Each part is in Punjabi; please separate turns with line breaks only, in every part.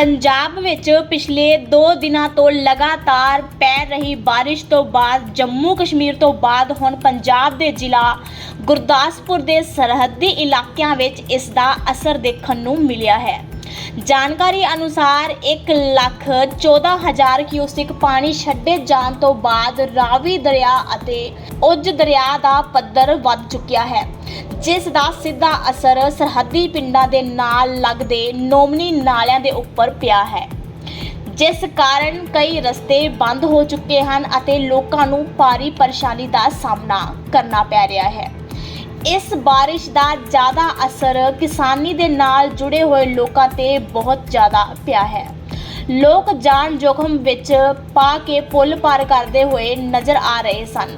ਪੰਜਾਬ ਵਿੱਚ ਪਿਛਲੇ 2 ਦਿਨਾਂ ਤੋਂ ਲਗਾਤਾਰ ਪੈ ਰਹੀ ਬਾਰਿਸ਼ ਤੋਂ ਬਾਅਦ, ਜੰਮੂ ਕਸ਼ਮੀਰ ਤੋਂ ਬਾਅਦ ਹੁਣ ਪੰਜਾਬ ਦੇ ਜ਼ਿਲ੍ਹਾ ਗੁਰਦਾਸਪੁਰ ਦੇ ਸਰਹੱਦੀ ਇਲਾਕਿਆਂ ਵਿੱਚ ਇਸ ਦਾ ਅਸਰ ਦੇਖਣ ਨੂੰ ਮਿਲਿਆ ਹੈ। ਜਾਣਕਾਰੀ ਅਨੁਸਾਰ 1 ਲੱਖ 14 ਹਜ਼ਾਰ ਕਿਊਸਿਕ ਪਾਣੀ ਛੱਡੇ ਜਾਣ ਤੋਂ ਬਾਅਦ ਰਾਵੀ ਦਰਿਆ ਅਤੇ ਉੱਜ ਦਰਿਆ ਦਾ ਪੱਧਰ ਵੱਧ ਚੁੱਕਿਆ ਹੈ। ਜਿਸ ਦਾ ਸਿੱਧਾ ਅਸਰ ਸਰਹੱਦੀ ਪਿੰਡਾਂ ਦੇ ਨਾਲ ਲੱਗਦੇ ਨੋਮਨੀ ਨਾਲਿਆਂ ਦੇ ਉੱਪਰ ਪਿਆ ਹੈ। ਜਿਸ ਕਾਰਨ ਕਈ ਰਸਤੇ ਬੰਦ ਹੋ ਚੁੱਕੇ ਹਨ ਅਤੇ ਲੋਕਾਂ ਨੂੰ ਭਾਰੀ ਪਰੇਸ਼ਾਨੀ ਦਾ ਸਾਹਮਣਾ ਕਰਨਾ ਪੈ ਰਿਹਾ ਹੈ। ਇਸ ਬਾਰਿਸ਼ ਦਾ ਜ਼ਿਆਦਾ ਅਸਰ ਕਿਸਾਨੀ ਦੇ ਨਾਲ ਜੁੜੇ ਹੋਏ ਲੋਕਾਂ ਤੇ ਬਹੁਤ ਜ਼ਿਆਦਾ ਪਿਆ ਹੈ। ਲੋਕ ਜਾਨ ਜੋਖਮ ਵਿੱਚ ਪਾ ਕੇ ਪੁਲ ਪਾਰ ਕਰਦੇ ਹੋਏ ਨਜ਼ਰ ਆ ਰਹੇ ਸਨ।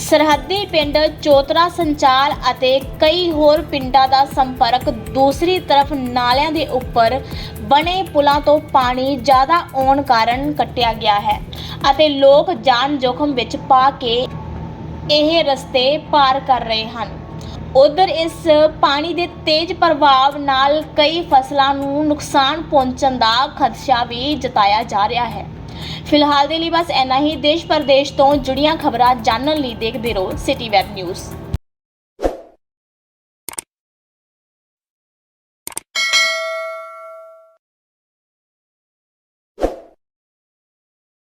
ਸਰਹੱਦੀ ਪਿੰਡ ਚੋਤਰਾ ਸੰਚਾਲ ਅਤੇ ਕਈ ਹੋਰ ਪਿੰਡਾਂ ਦਾ ਸੰਪਰਕ ਦੂਸਰੀ ਤਰਫ ਨਾਲਿਆਂ ਦੇ ਉੱਪਰ ਬਣੇ ਪੁਲਾਂ ਤੋਂ ਪਾਣੀ ਜ਼ਿਆਦਾ ਆਉਣ ਕਾਰਨ ਕੱਟਿਆ ਗਿਆ ਹੈ ਅਤੇ ਲੋਕ ਜਾਨ ਜੋਖਮ ਵਿੱਚ ਪਾ ਕੇ ਇਹ ਰਸਤੇ ਪਾਰ ਕਰ ਰਹੇ ਹਨ। ਉਧਰ ਇਸ ਪਾਣੀ ਦੇ ਤੇਜ਼ ਪ੍ਰਭਾਵ ਨਾਲ ਕਈ ਫਸਲਾਂ ਨੂੰ ਨੁਕਸਾਨ ਪਹੁੰਚਣ ਦਾ ਖਦਸ਼ਾ ਵੀ ਜਤਾਇਆ ਜਾ ਰਿਹਾ ਹੈ। ਫਿਲਹਾਲ ਦੇ ਲਈ ਬਸ ਇੰਨਾ ਹੀ। ਦੇਸ਼ ਪ੍ਰਦੇਸ਼ ਤੋਂ ਜੁੜੀਆਂ ਖਬਰਾਂ ਜਾਣਨ ਲਈ ਦੇਖਦੇ ਰਹੋ ਸਿਟੀ ਵੈਬ ਨਿਊਜ਼।